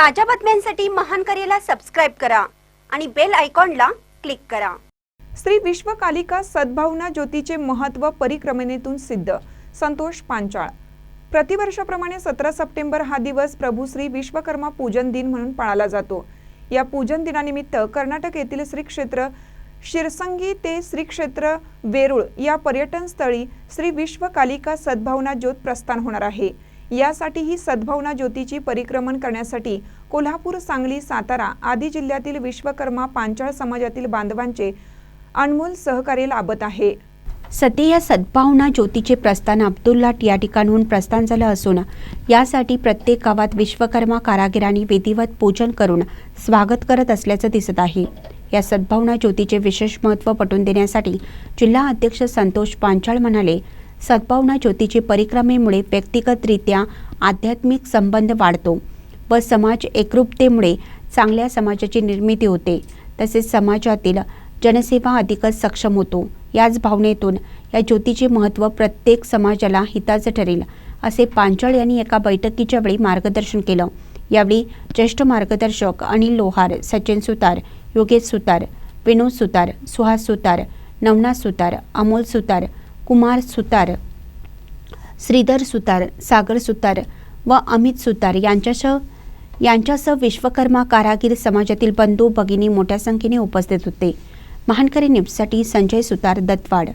ताज्या बातम्यांसाठी महान करेला सबस्क्राईब करा आणि बेल आयकॉनला क्लिक करा. श्री विश्वकालिका सद्भावना ज्योतीचे महत्त्व परिक्रमणेतून सिद्ध. संतोष पांचाळ. प्रतिवर्षाप्रमाणे सतरा सप्टेंबर हा दिवस प्रभू श्री विश्वकर्मा पूजन दिन म्हणून पाळला जातो. या पूजन दिनानिमित्त कर्नाटक येथील श्री क्षेत्र शिरसंगी ते श्री क्षेत्र वेरूळ या पर्यटनस्थळी श्री विश्वकालिका सद्भावना ज्योत प्रस्थान होणार आहे. यासाठी ही सद्भावना ज्योतीची परिक्रमण करण्यासाठी कोल्हापूर सांगली सातारा आदी जिल्ह्यातील विश्वकर्मा पांचाळ समाजातील बांधवांचे अनमोल सहकार्य लाभत आहे. सध्या या सद्भावना ज्योतीचे प्रस्थान अब्दुल्लाट या ठिकाणहून प्रस्थान झालं असून यासाठी प्रत्येक गावात विश्वकर्मा कारागिरांनी विधिवत पूजन करून स्वागत करत असल्याचं दिसत आहे. या सद्भावना ज्योतीचे विशेष महत्त्व पटवून देण्यासाठी जिल्हा अध्यक्ष संतोष पांचाळ म्हणाले सद्भावना ज्योतीची परिक्रमेमुळे व्यक्तिगतरित्या आध्यात्मिक संबंध वाढतो व समाज एकरूपतेमुळे चांगल्या समाजाची निर्मिती होते. तसेच समाजातील जनसेवा अधिकच सक्षम होतो. याच भावनेतून या ज्योतीचे महत्त्व प्रत्येक समाजाला हिताचं ठरेल असे पांचाळ यांनी एका बैठकीच्या वेळी मार्गदर्शन केलं. यावेळी ज्येष्ठ मार्गदर्शक अनिल लोहार सचिन सुतार योगेश सुतार विनोद सुतार सुहास सुतार नवनाथ सुतार अमोल सुतार कुमार सुतार श्रीधर सुतार सागर सुतार व अमित सुतार यांच्यासह यांच्यासह विश्वकर्मा कारागीर समाजातील बंधू भगिनी मोठ्या संख्येने उपस्थित होते. महानकरी न्यूजसाठी संजय सुतार दत्तवाड.